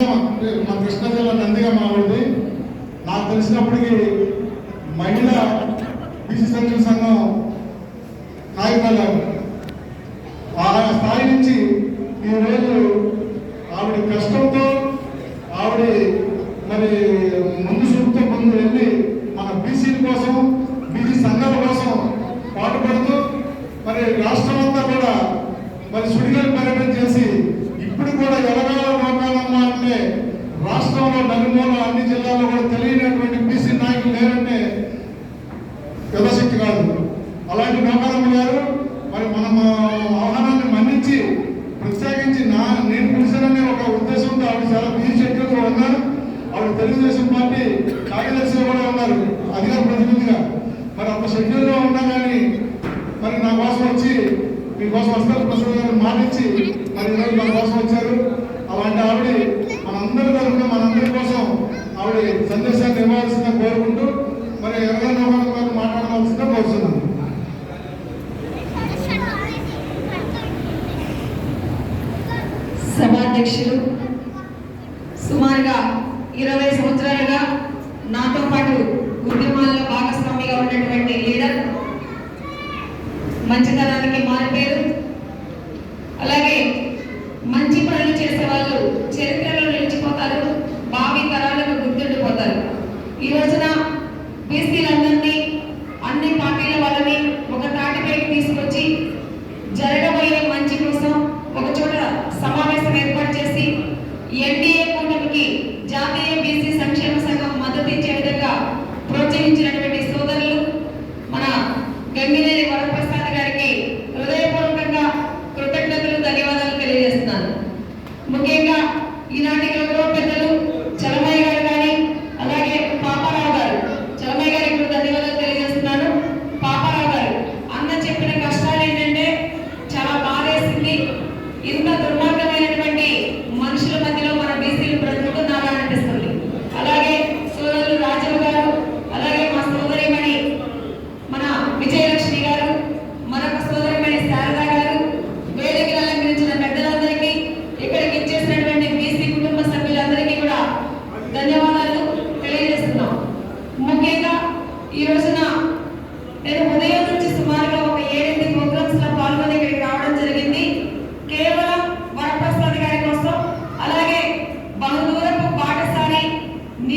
మా కృష్ణా జిల్లా నందిగా మావాడిది నాకు తెలిసినప్పటికీ మహిళా బీసీ సంక్షేమ సంఘం కాగితాలు ఆ స్థాయి నుంచి ఈరోజు ఆవిడ కష్టంతో ఆవిడ మరి ముందు చూపుతో ముందు వెళ్ళి మన బీసీల కోసం బీసీ సంఘాల కోసం పాటుపడుతూ మరి రాష్ట్రం అంతా కూడా మరి సుడిగాలి పర్యటన చేసి ఇప్పుడు కూడా ఎలగాల లోకాలమ్మ అంటే రాష్ట్రంలో నలుమూల అన్ని జిల్లాల్లో కూడా తెలియనటువంటి బీసీ నాయకులు లేరంటే యువశక్తి కాదు అలాంటి నౌకరమ్మ గారు మరి మన ఆహ్వానాన్ని మన్నించి ప్రత్యేకించి నా నేను పిలిచాననే ఒక ఉద్దేశంతో ఆవిడ చాలా బిజీ షెడ్యూల్లో ఉన్నారు ఆవిడ తెలుగుదేశం పార్టీ కార్యదర్శిగా అధికార ప్రతినిధిగా మరి అంత షెడ్యూల్లో ఉన్నా కానీ మరి నా కోసం వచ్చి మీకోసం వస్తారు. ప్రసాద్ గారు మాటిచ్చి మరి ఈరోజు మన కోసం వచ్చారు. అలాంటి ఆవిడ మనందరి తరఫున మనందరి కోసం ఆవిడ సందేశాన్ని ఇవ్వాల్సిందిగా కోరుకుంటూ మరి ఎవరైనా గారు మాట్లాడవలసిందిగా కోరుతున్నాను. సభాధ్యక్షులు ఉన్నటువంటి లీడర్. మంచితనానికి మారిపేరు అలాగే మంచి పనులు చేసే వాళ్ళు చరిత్రలో నిలిచిపోతారు భావి తరాలకు గుర్తుండిపోతారు. ఈ రోజున బీసీలందరినీ అన్ని పార్టీల వాళ్ళని ఒక తాటిపైకి తీసుకొచ్చి జరగబోయే మంచి కోసం ఒక చోట సమావేశం ఏర్పాటు చేసి ఎన్డీఏ కూటమికి జాతీయ బీసీ సంక్షేమ సంఘం మద్దతు ఇచ్చే విధంగా ప్రోత్సహించిన ఈనాటి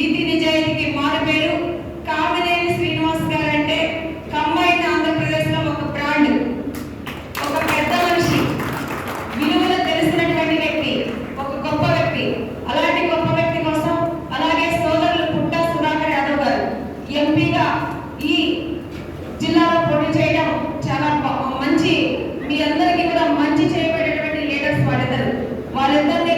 నీతి నిజాయితీకి మారుపేరు. కామినేని శ్రీనివాస్ గారు అంటే కంబైన్ ఆంధ్రప్రదేశ్లో ఒక బ్రాండ్. ఒక పెద్ద మనిషి. విలువలు తెలిసినటువంటి వ్యక్తి. ఒక గొప్ప వ్యక్తి. అలాంటి గొప్ప వ్యక్తి కోసం అలాగే సోదరులు పుట్ట సుధాకర్ యాదవ్ గారు ఎంపీగా ఈ జిల్లాలో పోటీ చేయడం చాలా మంచి మీ అందరికీ కూడా మంచి చేయబడేటువంటి లీడర్స్ వాళ్ళిద్దరు వాళ్ళిద్దరిని